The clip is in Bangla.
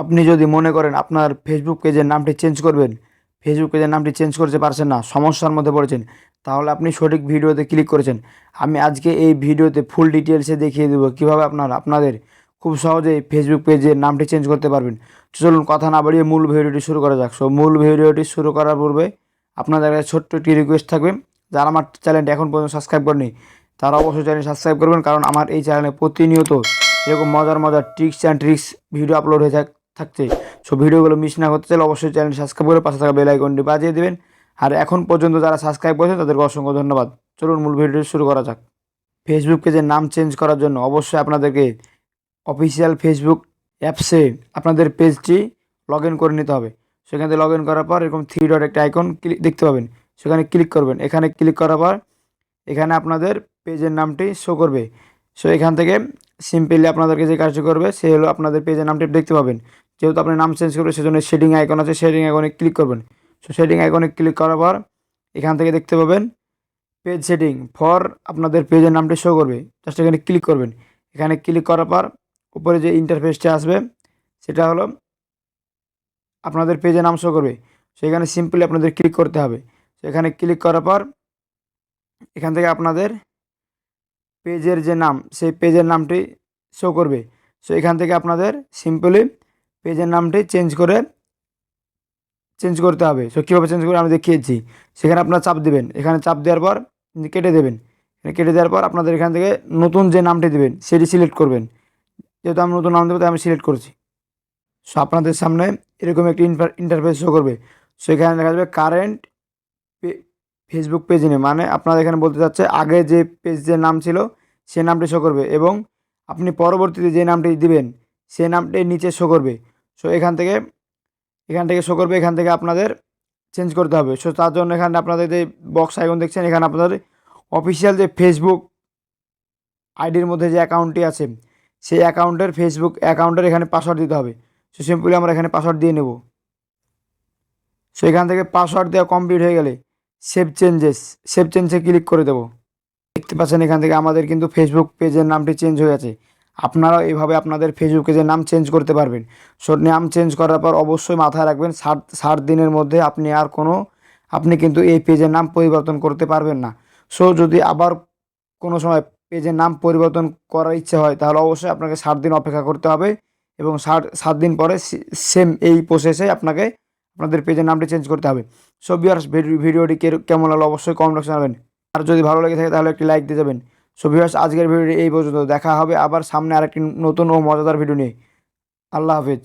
আপনি যদি মনে করেন আপনার ফেসবুক পেজের নামটি চেঞ্জ করবেন ফেসবুক পেজের নামটি চেঞ্জ করতে পারছেন না, সমস্যার মধ্যে পড়েছেন, তাহলে আপনি সঠিক ভিডিওতে ক্লিক করেছেন। আমি আজকে এই ভিডিওতে ফুল ডিটেলসে দেখিয়ে দেবো কীভাবে আপনার, আপনাদের খুব সহজেই ফেসবুক পেজের নামটি চেঞ্জ করতে পারবেন। চলুন কথা না বাড়িয়ে মূল ভিডিওটি শুরু করা যাক। সো মূল ভিডিওটি শুরু করার পূর্বে আপনাদের একটা ছোট্ট একটি রিকোয়েস্ট থাকবে। যারা আমার চ্যানেলটি এখন পর্যন্ত সাবস্ক্রাইব করেনি, তারা অবশ্যই চ্যানেল সাবস্ক্রাইব করবেন, কারণ আমার এই চ্যানেলে প্রতিনিয়ত এরকম মজার মজার tricks and tricks video upload হয়ে থাক থাকছে। সো ভিডিওগুলো মিস না করতে চাইলে অবশ্যই চ্যানেল সাবস্ক্রাইব করে পাশে থাকা বেল আইকনটি বাজিয়ে দেবেন। আর এখন পর্যন্ত যারা সাবস্ক্রাইব করেছেন তাদেরকে অসংখ্য ধন্যবাদ। চলুন মূল ভিডিওটি শুরু করা যাক। ফেসবুক পেজের নাম চেঞ্জ করার জন্য অবশ্যই আপনাদেরকে অফিসিয়াল ফেসবুক অ্যাপসে আপনাদের পেজটি লগ ইন করে নিতে হবে। সেখান থেকে লগ ইন করার পর এরকম থ্রি ডট একটা আইকন ক্লিক দেখতে পাবেন। সেখানে ক্লিক করবেন। এখানে ক্লিক করার পর এখানে আপনাদের পেজের নামটি শো করবে। সো এখান থেকে সিম্পলি আপনাদেরকে যে কাজটি করবে, সে হলো আপনাদের পেজের নামটি দেখতে পাবেন। যেহেতু আপনি নাম চেঞ্জ করবেন, সেজন্য শেডিং আইকন আছে শেডিং আইকনে ক্লিক করবেন। সো শেডিং আইকনে ক্লিক করার পর, এখান থেকে দেখতে পাবেন পেজ সেটিং ফর আপনাদের পেজের নামটি শো করবে। জাস্ট এখানে ক্লিক করবেন। এখানে ক্লিক করার পর, উপরে যে ইন্টারফেসটা আসবে, সেটা হলো আপনাদের পেজের নাম শো করবে। সেখানে সিম্পলি আপনাদের ক্লিক করতে হবে। সেখানে ক্লিক করার পর, এখান থেকে আপনাদের পেজের যে নাম, সেই পেজের নামটি শো করবে। সো এখান থেকে আপনাদের সিম্পলি পেজের নামটি চেঞ্জ করে চেঞ্জ করতে হবে। সো কীভাবে চেঞ্জ করে আমি দেখিয়েছি। সেখানে আপনারা চাপ দেবেন। এখানে চাপ দেওয়ার পর কেটে দেবেন। কেটে দেওয়ার পর আপনাদের এখান থেকে নতুন যে নামটি দেবেন, সেটি সিলেক্ট করবেন। যেহেতু আমি নতুন নাম দেবো, তাই আমি সিলেক্ট করছি। সো আপনাদের সামনে এরকম একটি ইন্টারফেস শো করবে। সো এখানে দেখা যাবে কারেন্ট ফেসবুক পেজ নেই। মানে আপনাদের এখানে বলতে চাচ্ছে আগে যে পেজের নাম ছিল, সে নামটি শো করবে এবং আপনি পরবর্তীতে যে নামটি দিবেন সেই নামটি নিচে শো করবে। সো এখান থেকে এখান থেকে শো করবে, এখান থেকে আপনাদের চেঞ্জ করতে হবে। সো তার জন্য এখানে আপনাদের যে বক্স আইকন দেখছেন, এখানে আপনাদের অফিসিয়াল যে ফেসবুক আইডির মধ্যে যে অ্যাকাউন্টটি আছে, সেই অ্যাকাউন্টের ফেসবুক অ্যাকাউন্টের এখানে পাসওয়ার্ড দিতে হবে। সো সিম্পলি আমরা এখানে পাসওয়ার্ড দিয়ে নেব। সো এখান থেকে পাসওয়ার্ড দেওয়া কমপ্লিট হয়ে গেলে সেভ চেঞ্জেস সেভ চেঞ্জে ক্লিক করে দেবো। দেখতে পাচ্ছেন এখান থেকে আমাদের কিন্তু ফেসবুক পেজের নামটি চেঞ্জ হয়ে আছে আপনারাও এইভাবে আপনাদের ফেসবুক পেজের নাম চেঞ্জ করতে পারবেন। সো নাম চেঞ্জ করার পর অবশ্যই মাথায় রাখবেন ষাট ষাট দিনের মধ্যে আপনি আর কোনো, আপনি কিন্তু এই পেজের নাম পরিবর্তন করতে পারবেন না। সো যদি আবার কোনো সময় পেজের নাম পরিবর্তন করার ইচ্ছে হয়, তাহলে অবশ্যই আপনাকে ষাট দিন অপেক্ষা করতে হবে এবং ষাট সাত দিন পরে সেম এই প্রসেসে আপনাকে, আপনাদের পেজের নামটি চেঞ্জ করতে হবে। সো বিয়ার্স ভিডিওটি কেমন লাগল অবশ্যই কমেন্ট বক্সে জানাবেন। আর যদি ভালো লেগে থাকে, তাহলে একটি লাইক দিয়ে যাবেন। সো ভিউয়ার্স আজকের ভিডিওটি এই পর্যন্ত। দেখা হবে আবার সামনে আরেকটি নতুন ও মজাদার ভিডিও নিয়ে। আল্লাহ হাফেজ।